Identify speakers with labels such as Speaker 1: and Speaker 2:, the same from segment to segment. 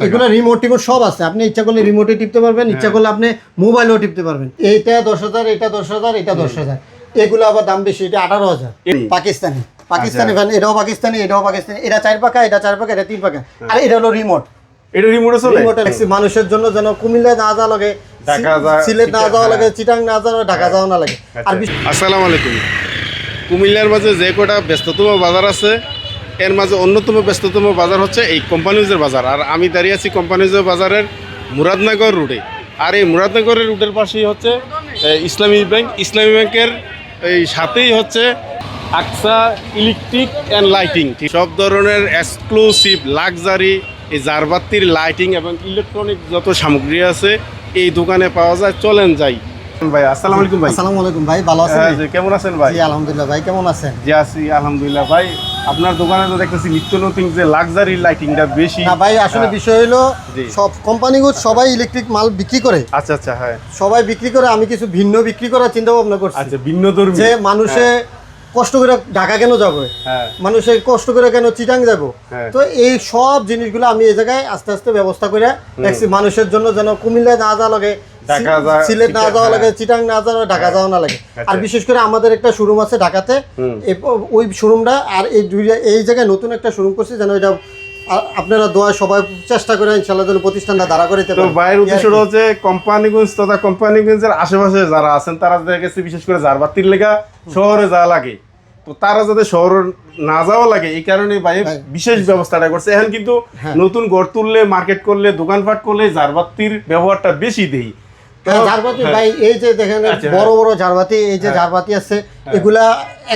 Speaker 1: এগুলো রিমোট টিমোট সব আছে। আপনি ইচ্ছা করলে রিমোটে টিপতে পারবেন ইচ্ছা করলে আপনি মোবাইলেও টিপতে পারবেন। এইটা দশ হাজার এটা দশ হাজার এটা দশ হাজার। এগুলো আবার দাম বেশি এটা আঠারো হাজার। পাকিস্তানি। পাকিস্তানি ফ্যান এটাও পাকিস্তানি এটাও পাকিস্তানি। এটা চার পাকা এটা চার পাকা এটা তিন পাকা। আর এটা হলো রিমোট
Speaker 2: এটা রিমোটে চলে?
Speaker 1: রিমোট মানুষের জন্য যেন কুমিল্লা না যাওয়া লাগে সিলেট না যাওয়া
Speaker 2: হ্যাঁ।
Speaker 1: লাগে চিটাং না যাওয়া ঢাকা যাওয়া না লাগে। আর বিশ-
Speaker 2: আসসালামু আলাইকুম। কুমিল্লার মাঝে যে কটা ব্যস্ততম বাজার আছে এর মাঝে অন্যতম ব্যস্ততম বাজার হচ্ছে এই কোম্পানিজের বাজার। আর আমি দাঁড়িয়ে আছি কোম্পানিজের বাজারের মুরাদনগর রুটে। আর এই মুরাদনগরের রুটের পাশেই হচ্ছে ইসলামী ব্যাংক। ইসলামী ব্যাংকের এই সাথেই হচ্ছে আকসা ইলেকট্রিক অ্যান্ড লাইটিং সব ধরনের এক্সক্লুসিভ লাক্সারি এই জারবাতির লাইটিং এবং ইলেকট্রনিক যত সামগ্রী আছে এই দোকানে পাওয়া যায় চলেন যাই। ভাই আসসালামু আলাইকুম ভাই।
Speaker 1: আসসালামু আলাইকুম ভাই ভালো আছেন
Speaker 2: হ্যাঁ, কেমন আছেন ভাই?
Speaker 1: জি আলহামদুলিল্লাহ ভাই কেমন আছেন?
Speaker 2: জি আছি আলহামদুলিল্লাহ ভাই। আপনার দোকানে তো দেখতেছি নিত্য নতুন যে লাক্সারি লাইটিংটা বেশি।
Speaker 1: না ভাই আসলে
Speaker 2: হ্যাঁ।
Speaker 1: বিষয় হলো। সব কোম্পানিগুলো সবাই ইলেকট্রিক মাল বিক্রি করে।
Speaker 2: আচ্ছা আচ্ছা হ্যাঁ।
Speaker 1: সবাই বিক্রি করে আমি কিছু ভিন্ন বিক্রি করার চিন্তা ভাবনা করছি।
Speaker 2: আচ্ছা ভিন্ন ধর্মী।
Speaker 1: যে মানুষে কষ্ট করে ঢাকা কেন যাবে?
Speaker 2: হ্যাঁ।
Speaker 1: মানুষে কষ্ট করে কেন চিটাং যাব?
Speaker 2: হ্যাঁ।
Speaker 1: তো এই সব জিনিসগুলো আমি এই জায়গায় আস্তে আস্তে ব্যবস্থা করে দেখছি মানুষের জন্য যেন কুমিল্লা না যাওয়া লাগে
Speaker 2: যা-
Speaker 1: সিলেট না যাওয়া লাগে
Speaker 2: হ্যাঁ।
Speaker 1: চিটাং না যাওয়া ঢাকা যাওয়া না লাগে
Speaker 2: আচ্ছা।
Speaker 1: আর বিশেষ করে আমাদের একটা শোরুম আছে ঢাকাতে ওই শোরুমটা আর এই দুই এই জায়গায় নতুন একটা শোরুম করছি যেন এটা আপনারা দোয়া সবাই চেষ্টা করে ইনশাল্লাহ যেন প্রতিষ্ঠানটা দাঁড়া করে
Speaker 2: তো বাইরের উদ্দেশ্যটা হচ্ছে কোম্পানিগঞ্জ তথা কোম্পানিগঞ্জের আশেপাশে যারা আছেন তারা গেছে বিশেষ করে জারবাতির লেগা শহরে যাওয়া লাগে তো তারা যাতে শহরে না যাওয়া লাগে এই কারণে ভাই
Speaker 1: হ্যাঁ।
Speaker 2: বিশেষ ব্যবস্থাটা করছে এখন কিন্তু
Speaker 1: হ্যাঁ।
Speaker 2: নতুন গড় তুললে মার্কেট করলে দোকানপাট করলে জারবাতির ব্যবহারটা বেশি দেই
Speaker 1: হ্যাঁ, ঝাড়বাতি
Speaker 2: হ্যাঁ।
Speaker 1: ভাই এই যে দেখেন
Speaker 2: আচ্ছা,
Speaker 1: বড় বড় ঝাড়বাতি এই যে ঝাড়বাতি আছে এগুলা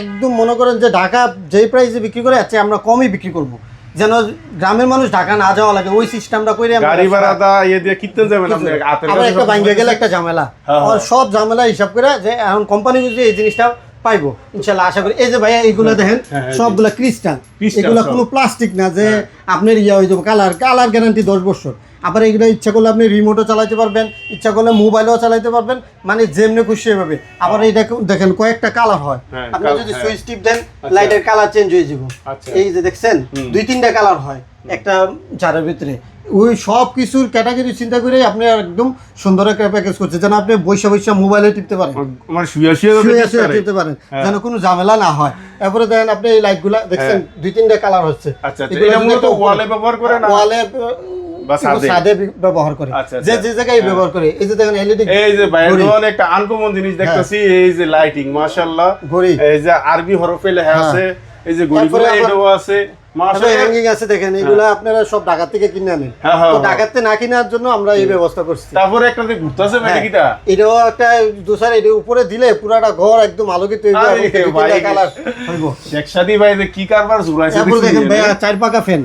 Speaker 1: একদম মনে করেন যে ঢাকা যেই প্রাইসে বিক্রি করে আছে আমরা কমই বিক্রি করব। যেন গ্রামের মানুষ ঢাকা না যাওয়া লাগে ওই সিস্টেমটা করে
Speaker 2: গাড়ি ভাড়া দা ইয়ে দিয়ে কিনতে যাবেন আপনি
Speaker 1: আবার একটা গেলে একটা ঝামেলা।
Speaker 2: হ্যাঁ,
Speaker 1: আর
Speaker 2: হ্যাঁ।
Speaker 1: সব ঝামেলা হিসাব করে যে এখন কোম্পানি যদি এই জিনিসটা পাইবো ইনশাল্লাহ আশা করি। এই যে ভাইয়া এইগুলো দেখেন
Speaker 2: হ্যাঁ, হ্যাঁ,
Speaker 1: সবগুলা ক্রিস্টাল
Speaker 2: ক্রিস্টাল
Speaker 1: এগুলো কোনো প্লাস্টিক না যে আপনার ইয়ে হয়ে যাবে কালার কালার গ্যারান্টি দশ বছর। আবার এগুলো ইচ্ছা করলে আপনি রিমোটও চালাতে পারবেন ইচ্ছা করলে মোবাইলও চালাতে পারবেন মানে যেমনি খুশি হবে আবার এইটা দেখেন কয়েকটা কালার হয়
Speaker 2: হ্যাঁ,
Speaker 1: আপনি যদি
Speaker 2: হ্যাঁ।
Speaker 1: সুইচ টিপ দেন লাইটের কালার চেঞ্জ হয়ে যাবে
Speaker 2: আচ্ছা।
Speaker 1: এই যে দেখছেন দুই তিনটা কালার হয় একটা জারের ভিতরে ওই সব কিছুর ক্যাটাগরি চিন্তা করে আপনি একদম সুন্দর একটা প্যাকেজ করছে যেন আপনি বৈশা বৈশা মোবাইলে টিপতে পারেন
Speaker 2: মানে শুয়ে শুয়ে
Speaker 1: শুয়ে। টিপতে পারেন
Speaker 2: হ্যাঁ।
Speaker 1: যেন কোনো ঝামেলা না হয় এরপরে দেখেন আপনি এই লাইটগুলা দেখছেন দুই তিনটা কালার হচ্ছে
Speaker 2: আচ্ছা, আচ্ছা। এটা মূলত ওয়ালে ব্যবহার করে না?
Speaker 1: ওয়ালে
Speaker 2: ছাদে?
Speaker 1: ব্যবহার করে।
Speaker 2: আচ্ছা,
Speaker 1: যে
Speaker 2: আচ্ছা।
Speaker 1: যে জায়গায় ব্যবহার করে এই যে দেখেন এলইডি
Speaker 2: এই যে বাইরের একটা আনকমন জিনিস দেখতেছি এই যে লাইটিং মাশাআল্লাহ। এই যে আরবি হরফে লেখা
Speaker 1: হ্যাঁ।
Speaker 2: আছে এই যে ঘড়িগুলো এটাও আছে
Speaker 1: হ্যাঙ্গিং আছে দেখেন এগুলা আপনারা সব ঢাকা থেকে কিনে আনেন।
Speaker 2: হ্যাঁ, হ্যাঁ,
Speaker 1: তো
Speaker 2: হ্যাঁ।
Speaker 1: ঢাকাতে না কেনার জন্য আমরা এই ব্যবস্থা করছি।
Speaker 2: তারপরে একটা যে ঘুরতেছে
Speaker 1: হ্যাঁ, এটাও একটা দোসার এটা উপরে দিলে পুরাটা ঘর একদম আলোকিত হইব
Speaker 2: ভাই।
Speaker 1: তিনটা কালার। হইব
Speaker 2: শেখ সাদি ভাই কি কারবার জুড়াইছে
Speaker 1: দেখেন
Speaker 2: যে,
Speaker 1: চার পাকা ফ্যান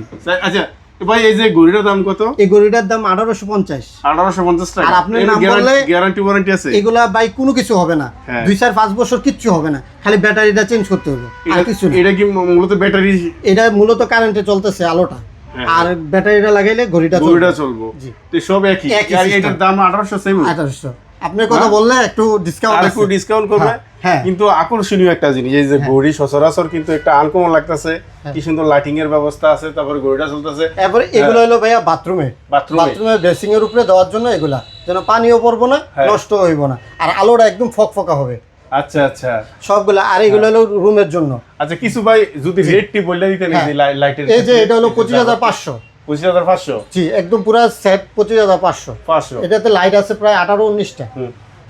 Speaker 2: আচ্ছা ভাই এই যে ঘড়িটার দাম কত?
Speaker 1: এই গড়িটার দাম আঠারোশো পঞ্চাশ।
Speaker 2: আঠারোশো পঞ্চাশ টাকা।
Speaker 1: আর আপনার নাম বললে-
Speaker 2: গ্যারান্টি ওয়ারেন্টি আছে?
Speaker 1: এগুলা কোনো কিছু হবে না।
Speaker 2: হ্যাঁ।
Speaker 1: দুই চার পাঁচ বছর কিচ্ছু হবে না। খালি ব্যাটারিটা চেঞ্জ করতে হবে আর কিছু না।
Speaker 2: এটা কি মূলত ব্যাটারি
Speaker 1: এটা মূলত কারেন্টে চলতেছে আলোটা।
Speaker 2: হ্যাঁ।
Speaker 1: আর ব্যাটারিটা লাগাইলে ঘড়িটা
Speaker 2: ঘড়িটা চলবো।
Speaker 1: জি।
Speaker 2: তো সব একই।
Speaker 1: একই
Speaker 2: আর এটার দাম আঠারোশো সেম
Speaker 1: আঠারোশো। আপনার কথা
Speaker 2: হ্যাঁ?
Speaker 1: বললে একটু ডিসকাউন্ট
Speaker 2: একটু ডিসকাউন্ট করবে?
Speaker 1: হ্যাঁ, হ্যাঁ।
Speaker 2: কিন্তু আকর্ষণীয় একটা জিনিস এই যে ঘড়ি সচরাচর কিন্তু একটা আনকমন লাগতেছে।
Speaker 1: হ্যাঁ।
Speaker 2: কি সুন্দর লাইটিং এর ব্যবস্থা আছে তারপরে ঘড়িটা চলতেছে।
Speaker 1: এরপরে এগুলো হলো ভাইয়া বাথরুমে
Speaker 2: বাথরুমে
Speaker 1: ড্রেসিং এর উপরে দেওয়ার জন্য এগুলা। যেন পানিও পড়ব না
Speaker 2: হ্যাঁ।
Speaker 1: নষ্ট হইব না। আর আলোটা একদম ফকফকা হবে।
Speaker 2: আচ্ছা আচ্ছা।
Speaker 1: সবগুলা আর এগুলো হলো রুমের জন্য।
Speaker 2: আচ্ছা কিছু ভাই যদি রেটটি বললে দিতেন এই লাইটের
Speaker 1: হ্যাঁ। এই যে এটা হলো পঁচিশ হাজার পাঁচশো।
Speaker 2: পঁচিশ হাজার পাঁচশো?
Speaker 1: জি একদম পুরো সেট পঁচিশ হাজার পাঁচশো।
Speaker 2: পাঁচশো।
Speaker 1: এটাতে লাইট আছে প্রায় আঠারো উনিশটা।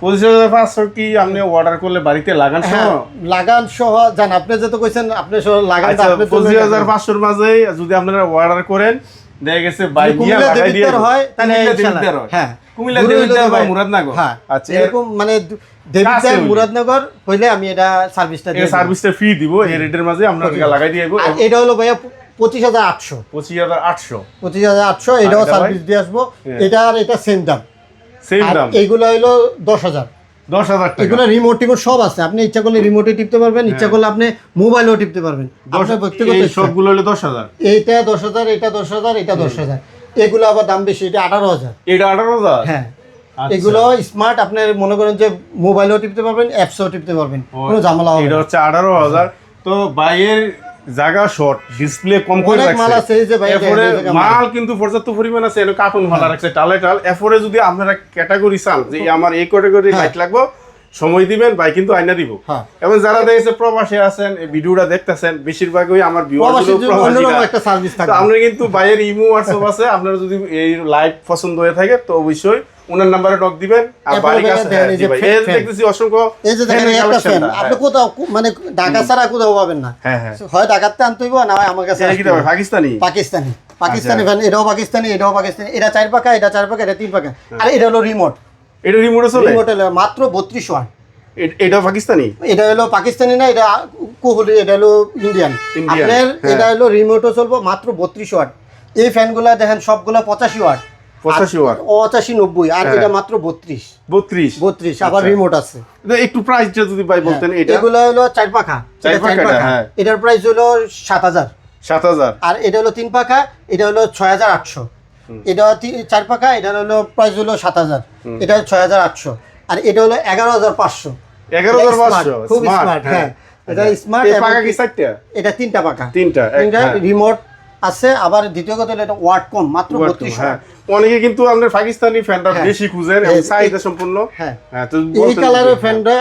Speaker 2: পঁচিশ হাজার পাঁচশো কি আপনি অর্ডার করলে বাড়িতে লাগান
Speaker 1: হ্যাঁ
Speaker 2: সহ
Speaker 1: লাগান সহ জান আপনি যেহেতু কইছেন আপনি সহ লাগান
Speaker 2: আচ্ছা পঁচিশ হাজার পাঁচশোর মাঝে যদি আপনারা অর্ডার করেন দেখা গেছে
Speaker 1: হয় তাহলে
Speaker 2: হ্যাঁ।
Speaker 1: হ্যাঁ।
Speaker 2: আচ্ছা।
Speaker 1: এরকম মানে দেবিদ্বার। মুরাদনগর হইলে আমি এটা সার্ভিসটা।
Speaker 2: সার্ভিসটা ফ্রি দিব। এই রেটের মাঝে আপনাকে লাগাই দিয়ে
Speaker 1: এটা হলো ভাইয়া পঁচিশ হাজার আটশো।
Speaker 2: পঁচিশ হাজার আটশো।
Speaker 1: পঁচিশ হাজার আটশো এটাও সার্ভিস দিয়ে আসব।
Speaker 2: হ্যাঁ।
Speaker 1: এটা আর এটা সেম দাম।
Speaker 2: সেম দাম।
Speaker 1: এইগুলো হইল দশ হাজার।
Speaker 2: দশ হাজার টাকা।
Speaker 1: এগুলো রিমোট টিমোট সব আছে। আপনি ইচ্ছা করলে রিমোটে টিপতে পারবেন ইচ্ছা করলে আপনি মোবাইলেও টিপতে পারবেন। আপনার ব্যক্তিগত
Speaker 2: সবগুলো হলো দশ হাজার।
Speaker 1: এইটা দশ হাজার এটা দশ হাজার এটা দশ হাজার। এগুলো আবার দাম বেশি এটা আঠারো হাজার।
Speaker 2: এটা আঠারো হাজার?
Speaker 1: হ্যাঁ।
Speaker 2: আচ্ছা।
Speaker 1: এগুলো স্মার্ট আপনি মনে করেন যে মোবাইলেও টিপতে পারবেন অ্যাপসও টিপতে পারবেন। কোনো ঝামেলা হবে
Speaker 2: এটা হচ্ছে আঠারো হাজার। তো বাইয়ের জায়গা শর্ট ডিসপ্লে কম করে
Speaker 1: অনেক মাল আছে, এই যে ভাই,
Speaker 2: এরপরে
Speaker 1: মাল।
Speaker 2: কিন্তু পর্যাপ্ত পরিমাণ আছে এটা কার্টুন ভালো রাখছে টালে টাল এরপরে যদি আপনারা ক্যাটাগরি চান যে আমার এই ক্যাটাগরি। লাইট লাগবো সময় দিবেন ভাই কিন্তু আইনা দিব
Speaker 1: হ্যাঁ।
Speaker 2: এবং যারা দেখেছে প্রবাসে আছেন এই ভিডিওটা দেখতেছেন বেশিরভাগই আমার আমরা কিন্তু বাইরের ইমো হোয়াটসঅ্যাপ আছে আপনারা যদি এই লাইভ পছন্দ হয়ে থাকে তো অবশ্যই ওনার নাম্বারে নক দিবেন আর
Speaker 1: ভাইয়া
Speaker 2: কাছে
Speaker 1: এই যে
Speaker 2: জি ভাই,
Speaker 1: fan-
Speaker 2: এই। দেখতেছি অসংখ্য
Speaker 1: এই যে দেখেন একটা ফ্যান আপনি
Speaker 2: হ্যাঁ।
Speaker 1: কোথাও মানে ঢাকা ছাড়া কোথাও পাবেন না।
Speaker 2: হ্যাঁ হ্যাঁ।
Speaker 1: হয় ঢাকাতে আনতে হইব না হয় আমার কাছে
Speaker 2: এটা কি। পাকিস্তানি
Speaker 1: পাকিস্তানি? পাকিস্তানি।
Speaker 2: আচ্ছা।
Speaker 1: ফ্যান এটাও পাকিস্তানি এটাও পাকিস্তানি। এটা চার পাকা এটা চার পাকা এটা তিন পাকা। আর এটা হলো রিমোট
Speaker 2: এটা রিমোটে চলে?
Speaker 1: রিমোট মাত্র বত্রিশ ওয়াট।
Speaker 2: এ- এটা পাকিস্তানি?
Speaker 1: এটা হলো পাকিস্তানি না এটা কোহলি এটা হলো ইন্ডিয়ান। আপনার
Speaker 2: হ্যাঁ।
Speaker 1: এটা হলো রিমোটও চলবো মাত্র বত্রিশ ওয়াট। এই ফ্যানগুলো দেখেন সবগুলো পঁচাশি ওয়াট।
Speaker 2: 85 ওয়াট।
Speaker 1: পঁচাশি নব্বই আর
Speaker 2: হ্যাঁ।
Speaker 1: এটা মাত্র বত্রিশ।
Speaker 2: বত্রিশ।
Speaker 1: বত্রিশ আবার
Speaker 2: আচ্ছা।
Speaker 1: রিমোট আছে।
Speaker 2: একটু প্রাইসটা যদি ভাই বলতেন এটা।
Speaker 1: এগুলো হলো চার পাখা।
Speaker 2: চার পাখা, হ্যাঁ।
Speaker 1: এটার প্রাইস হলো সাত হাজার।
Speaker 2: সাত হাজার।
Speaker 1: আর এটা হলো তিন পাখা এটা হলো ছয় হাজার আটশো। এটা চার পাখা এটা হলো প্রাইস হলো সাত হাজার। এটা ছয় হাজার আটশো। আর এটা হলো এগারো হাজার পাঁচশো।
Speaker 2: এগারো হাজার পাঁচশো।
Speaker 1: খুব স্মার্ট হ্যাঁ। এটা স্মার্ট
Speaker 2: চারটা?
Speaker 1: এটা তিনটা পাকা
Speaker 2: তিনটা হ্যাঁ।
Speaker 1: রিমোট আছে আবার দ্বিতীয় কথা হলো এটা ওয়াট কম মাত্র বত্রিশ
Speaker 2: হ্যাঁ। অনেকে কিন্তু আপনার পাকিস্তানি ফ্যানটা
Speaker 1: হ্যাঁ।
Speaker 2: বেশি খুঁজেন এবং
Speaker 1: এই-
Speaker 2: চাহিদা সম্পূর্ণ।
Speaker 1: হ্যাঁ।
Speaker 2: হ্যাঁ তো
Speaker 1: এই কালারের ফ্যানটা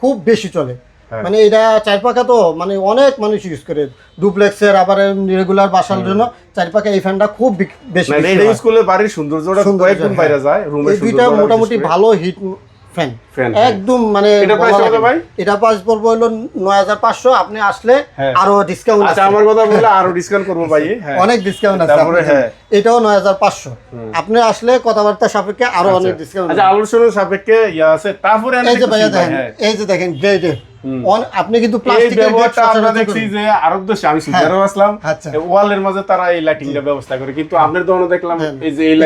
Speaker 1: খুব বেশি চলে।
Speaker 2: হ্যাঁ।
Speaker 1: মানে এটা চার পাকা তো মানে অনেক মানুষ ইউজ করে। ডুপ্লেক্সের আবার রেগুলার বাসার জন্য চার পাকা এই ফ্যানটা খুব বেশি
Speaker 2: এটা ইউজ করলে বাড়ির সৌন্দর্যটা
Speaker 1: সৌন্দর্য,
Speaker 2: কয়েকগুণ
Speaker 1: হ্যাঁ।
Speaker 2: বাইরে যায় রুমের
Speaker 1: দুইটা মোটামুটি ভালো হিট ফ্যান। একদম মানে? এটা প্রাইস বলব হলো নয় হাজার পাঁচশো আপনি আসলে
Speaker 2: হ্যাঁ।
Speaker 1: আরও ডিসকাউন্ট
Speaker 2: আছে। আমার কথা বললে আরও ডিসকাউন্ট করব ভাই হ্যাঁ।
Speaker 1: অনেক ডিসকাউন্ট আছে
Speaker 2: তারপরে হ্যাঁ।
Speaker 1: এটাও নয় হাজার পাঁচশো। আপনি আসলে কথাবার্তা সাপেক্ষে আরও অনেক ডিসকাউন্ট
Speaker 2: আচ্ছা আলোচনার সাপেক্ষে ইয়া আছে তারপরে
Speaker 1: এই যে ভাইয়া দেখেন। এই যে দেখেন গ্রেডের আপনি কিন্তু প্লাস্টিকের
Speaker 2: ব্যবহারটা আমরা দেখছি যে আরব দেশে আমি সুইজারও আসলাম।
Speaker 1: আচ্ছা।
Speaker 2: ওয়ালের মাঝে তারা এই লাইটিংটা ব্যবস্থা করে। কিন্তু আপনার দোকানে দেখলাম এই যে এই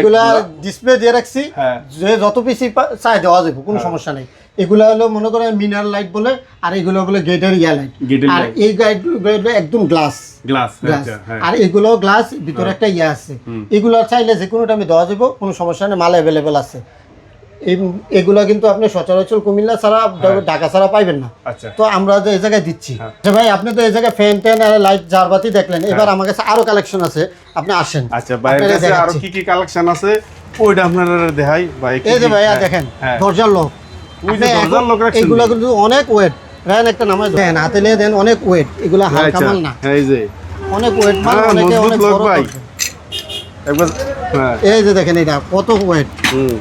Speaker 1: ডিসপ্লে দিয়ে রাখছি।
Speaker 2: হ্যাঁ।
Speaker 1: যে যত বেশি পা- চাই দেওয়া যাবে কোনো সমস্যা নেই। এগুলা হলো মনে করেন মিনারেল লাইট বলে আর এগুলো বলে গেটের ইয়া লাইট আর এই গাইড একদম গ্লাস
Speaker 2: গ্লাস
Speaker 1: গ্লাস
Speaker 2: হ্যাঁ।
Speaker 1: আর এগুলো গ্লাস ভিতরে একটা ইয়ে আছে। এগুলো চাইলে যে কোনো টাইমে দেওয়া যাবে কোনো সমস্যা নেই মাল অ্যাভেলেবেল আছে। এগুলো কিন্তু আপনি সচরাচর কুমিল্লা ছাড়া ঢাকা ছাড়া পাইবেন না।
Speaker 2: আচ্ছা।
Speaker 1: তো আমরা তো এই জায়গায় দিচ্ছি।
Speaker 2: হ্যাঁ।
Speaker 1: আচ্ছা ভাই আপনি তো এই জায়গায় ফ্যান ট্যান আর লাইট জারবাতি দেখলেন। এবার আমার কাছে আরও কালেকশন আছে। আপনি আসেন।
Speaker 2: আচ্ছা বাইরের কাছে
Speaker 1: আরও
Speaker 2: কি কি কালেকশন আছে ওইটা আপনারা দেখাই। ভাই
Speaker 1: এই যে ভাইয়া
Speaker 2: হ্যাঁ,
Speaker 1: দেখেন
Speaker 2: হ্যাঁ।
Speaker 1: দরজার লোক।
Speaker 2: যে দরজার লোক রাখছেন।
Speaker 1: এগুলো কিন্তু অনেক ওয়েট রায়ন একটা নামে দেন হাতে নিয়ে দেন অনেক ওয়েট এগুলো হালকা
Speaker 2: আচ্ছা,
Speaker 1: মাল না।
Speaker 2: হ্যাঁ, এই যে।
Speaker 1: অনেক ওয়েট মাল
Speaker 2: হ্যাঁ,
Speaker 1: অনেকে অনেক বড়
Speaker 2: ভাই। একবার হ্যাঁ।
Speaker 1: এই যে দেখেন এটা কত ওয়েট
Speaker 2: হুম।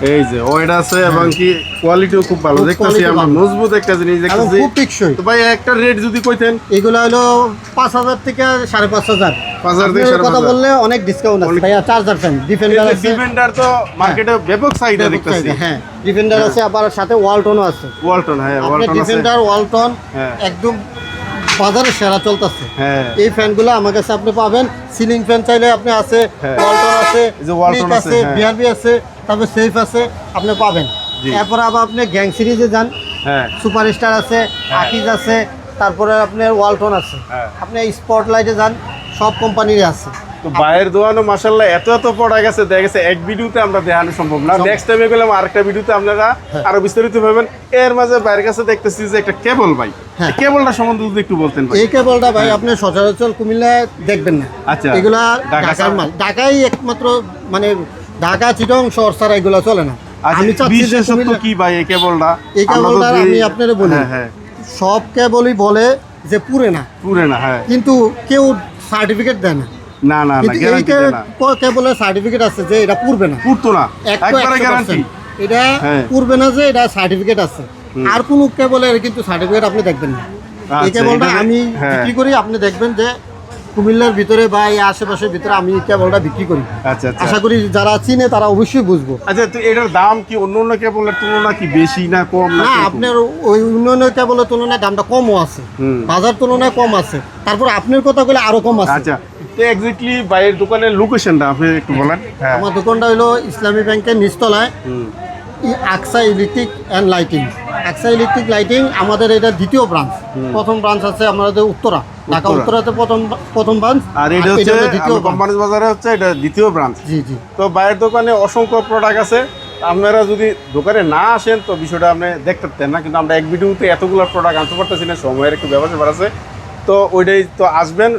Speaker 2: এই যে আছে এবং কি কোয়ালিটিও খুব ভালো।
Speaker 1: খুব
Speaker 2: দেখতেছি আমরা মজবুত একটা জিনিস দেখতেছি।
Speaker 1: খুব টিকসই।
Speaker 2: তো ভাই একটা রেট যদি কইতেন।
Speaker 1: এগুলো হলো পাঁচ হাজার থেকে সাড়ে পাঁচ হাজার।
Speaker 2: পাঁচ হাজার থেকে
Speaker 1: কথা বললে অনেক ডিসকাউন্ট আছে।
Speaker 2: অনেক-
Speaker 1: ভাইয়া চার্জার ফ্যান ডিফেন্ডার আছে।
Speaker 2: ডিফেন্ডার তো মার্কেটে ব্যাপক চাহিদা দেখতেছি।
Speaker 1: হ্যাঁ। ডিফেন্ডার আছে আবার সাথে ওয়ালটনও আছে।
Speaker 2: ওয়ালটন হ্যাঁ ওয়ালটন আছে।
Speaker 1: ডিফেন্ডার ওয়ালটন
Speaker 2: হ্যাঁ।
Speaker 1: একদম বাজারে সেরা চলতেছে।
Speaker 2: হ্যাঁ।
Speaker 1: এই ফ্যানগুলো আমার কাছে আপনি পাবেন। সিলিং ফ্যান চাইলে আপনি আছে
Speaker 2: হ্যাঁ।
Speaker 1: ওয়ালটন আছে
Speaker 2: এই যে ওয়ালটন
Speaker 1: Click
Speaker 2: আছে,
Speaker 1: আছে
Speaker 2: হ্যাঁ।
Speaker 1: বিআরবি আছে তারপরে সেফ আছে আপনি পাবেন।
Speaker 2: তারপরে
Speaker 1: এরপর আবার আপনি গ্যাং সিরিজে যান।
Speaker 2: সুপার
Speaker 1: স্টার আছে আকিজ আছে তারপরে আপনার ওয়ালটন আছে।
Speaker 2: আপনি
Speaker 1: আপনি স্পটলাইটে যান সব কোম্পানির আছে।
Speaker 2: তো বাইরের দোয়ানো মাসাল্লাহ এত এত পড়া গেছে দেখা গেছে এক ভিডিওতে আমরা দেখানো সম্ভব না। নেক্সট টাইমে গেলাম আরেকটা ভিডিওতে আপনারা
Speaker 1: হ্যাঁ।
Speaker 2: আরও বিস্তারিত পাবেন এর মাঝে বাইরের কাছে দেখতেছি যে একটা কেবল ভাই।
Speaker 1: হ্যাঁ।
Speaker 2: কেবলটা সম্বন্ধে যদি একটু বলতেন ভাই।
Speaker 1: এই কেবলটা ভাই আপনি সচরাচর কুমিল্লায় দেখবেন না।
Speaker 2: আচ্ছা।
Speaker 1: এগুলা ঢাকার মাল। ঢাকাই একমাত্র মানে ঢাকা চিটং শহর ছাড়া এগুলো চলে না।
Speaker 2: আচ্ছা
Speaker 1: আমি
Speaker 2: বিশেষত্ব কি ভাই এই কেবলটা?
Speaker 1: এই
Speaker 2: আমরা তো
Speaker 1: কেবলটার
Speaker 2: দুই-
Speaker 1: আমি আপনারে বলি।
Speaker 2: হ্যাঁ হ্যাঁ।
Speaker 1: সব কেবলই বলে যে পুরে না।
Speaker 2: পুরে না হ্যাঁ।
Speaker 1: কিন্তু কেউ সার্টিফিকেট দেয় না।
Speaker 2: না না না গ্যারান্টি না।
Speaker 1: কেবল সার্টিফিকেট আছে যে এটা পূর্বে না।
Speaker 2: পূর্ত না একবারে গ্যারান্টি
Speaker 1: এটা পূর্বে না যে এটা সার্টিফিকেট আছে। আর কোন কেবলের কিন্তু সার্টিফিকেট আপনি দেখবেন না। এই
Speaker 2: আচ্ছা,
Speaker 1: কেবলটা আমি
Speaker 2: হ্যাঁ।
Speaker 1: বিক্রি করি আপনি দেখবেন যে কুমিল্লার ভিতরে বা এই আশেপাশের ভিতরে আমি কেবলটা বিক্রি করি।
Speaker 2: আচ্ছা আচ্ছা।
Speaker 1: আশা করি যারা চিনে তারা অবশ্যই বুঝব।
Speaker 2: আচ্ছা তো এটার দাম কি অন্য অন্য কেবলের তুলনা কি বেশি না কম না?
Speaker 1: আপনার ওই উন্নয়নের কেবলের তুলনায় দামটা কমও আছে। বাজার তুলনায় কম আছে। তারপর আপনার কথা বলে আরও কম আছে।
Speaker 2: আচ্ছা তো এক্স্যাক্টলি বাইরের দোকানের লোকেশনটা আপনি একটু বলেন। হ্যাঁ।
Speaker 1: আমার দোকানটা হলো ইসলামী ব্যাংকের নিচতলায়। Aqsa electric and lighting Aqsa electric lighting আমাদের এটা দ্বিতীয় ব্রাঞ্চ প্রথম ব্রাঞ্চ আছে আমাদের উত্তরা। ঢাকা উত্তরাতে প্রথম প্রথম ব্রাঞ্চ
Speaker 2: আর এটা হচ্ছে
Speaker 1: দ্বিতীয়।
Speaker 2: কোম্পানিজ বাজারে হচ্ছে এটা দ্বিতীয় ব্রাঞ্চ
Speaker 1: জি জি।
Speaker 2: তো বাইরের দোকানে অসংখ্য প্রোডাক্ট আছে। আপনারা যদি দোকানে না আসেন তো বিষয়টা আপনি দেখতে পারতেন না কিন্তু আমরা এক ভিডিওতে এতগুলো প্রোডাক্ট আনতে পারতেছি না সময়ের একটু ব্যবসা আছে তো ওইটাই তো আসবেন